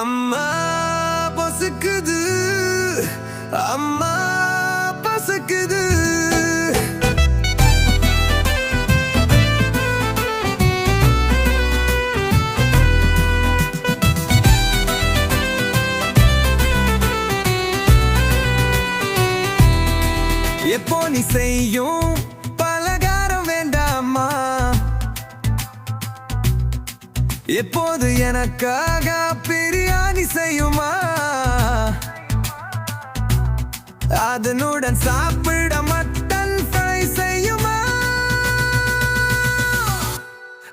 அம்மா பசுக்குது. அம்மா பசுக்குது. எப்போ நீ செய்யும் இப்போது எனக்காக பிரியாணி செய்யுமா? அதனுடன் சாப்பிட மட்டன் ஃப்ரை செய்யுமா?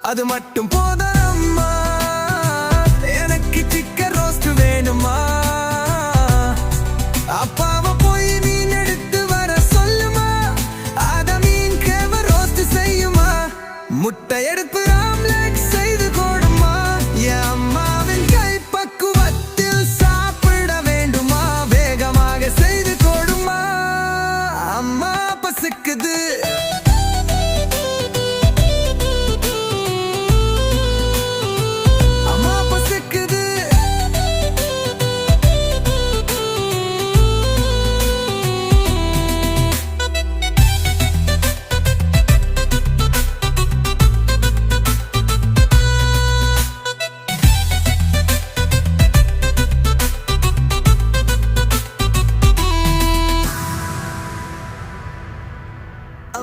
அது மட்டும் போதரம்மா எனக்கு சிக்கன் ரோஸ்ட் வேணுமா? அப்பாவை போய் மீன் எடுத்து வர சொல்லுமா? அத மீன் கேவ ரோஸ்ட் செய்யுமா? முட்டை ரசிக்குது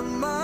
on my